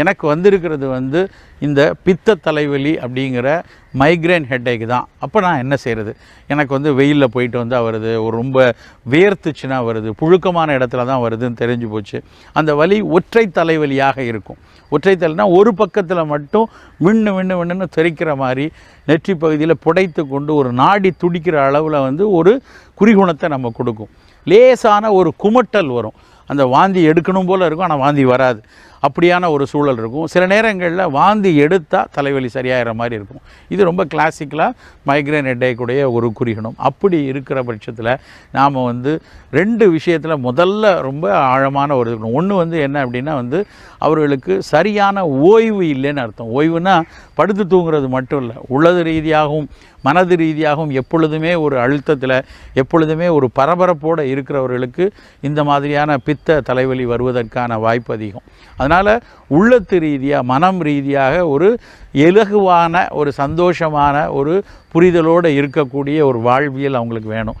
எனக்கு வந்திருக்கிறது வந்து இந்த பித்த தலைவலி அப்படிங்கிற மைக்ரேன் ஹெட்டேக் தான். அப்போ நான் என்ன செய்கிறது எனக்கு வந்து வெயிலில் போயிட்டு வந்தால் வருது ஒரு ரொம்ப வேர்த்துச்சுன்னா வருது புழுக்கமான இடத்துல தான் வருதுன்னு தெரிஞ்சு போச்சு. அந்த வலி ஒற்றை தலைவலியாக இருக்கும். ஒற்றை தலைனா ஒரு பக்கத்தில் மட்டும் மின்னு மின்னு மின்னுன்னு தெரிக்கிற மாதிரி நெற்றி பகுதியில் புடைத்து கொண்டு ஒரு நாடி துடிக்கிற அளவில் வந்து ஒரு குறிகுணத்தை நம்ம கொடுக்கும். லேசான ஒரு குமட்டல் வரும். அந்த வாந்தி எடுக்கணும் போல் இருக்கும் ஆனால் வாந்தி வராது. அப்படியான ஒரு சூழல் இருக்கும். சில நேரங்களில் வாந்தி எடுத்தால் தலைவலி சரியாகிற மாதிரி இருக்கும். இது ரொம்ப கிளாசிக்கலாக மைக்ரைன் ஹெட்டேக்குடைய ஒரு குறிகணும். அப்படி இருக்கிற பட்சத்தில் நாம் வந்து ரெண்டு விஷயத்தில் முதல்ல ரொம்ப ஆழமான ஒரு இருக்கணும். ஒன்று வந்து என்ன அப்படின்னா வந்து அவர்களுக்கு சரியான ஓய்வு இல்லைன்னு அர்த்தம். ஓய்வுனா படுத்து தூங்குறது மட்டும் இல்லை உள்ளது ரீதியாகவும் மனது ரீதியாகவும் எப்பொழுதுமே ஒரு அழுத்தத்தில் எப்பொழுதுமே ஒரு பரபரப்போடு இருக்கிறவர்களுக்கு இந்த மாதிரியான பித்த தலைவலி வருவதற்கான வாய்ப்பு அதிகம். அதனால் அதனால் உள்ளத்து ரீதியாக மனம் ரீதியாக ஒரு இலகுவான ஒரு சந்தோஷமான ஒரு புரிதலோடு இருக்கக்கூடிய ஒரு வாழ்வியல் அவங்களுக்கு வேணும்.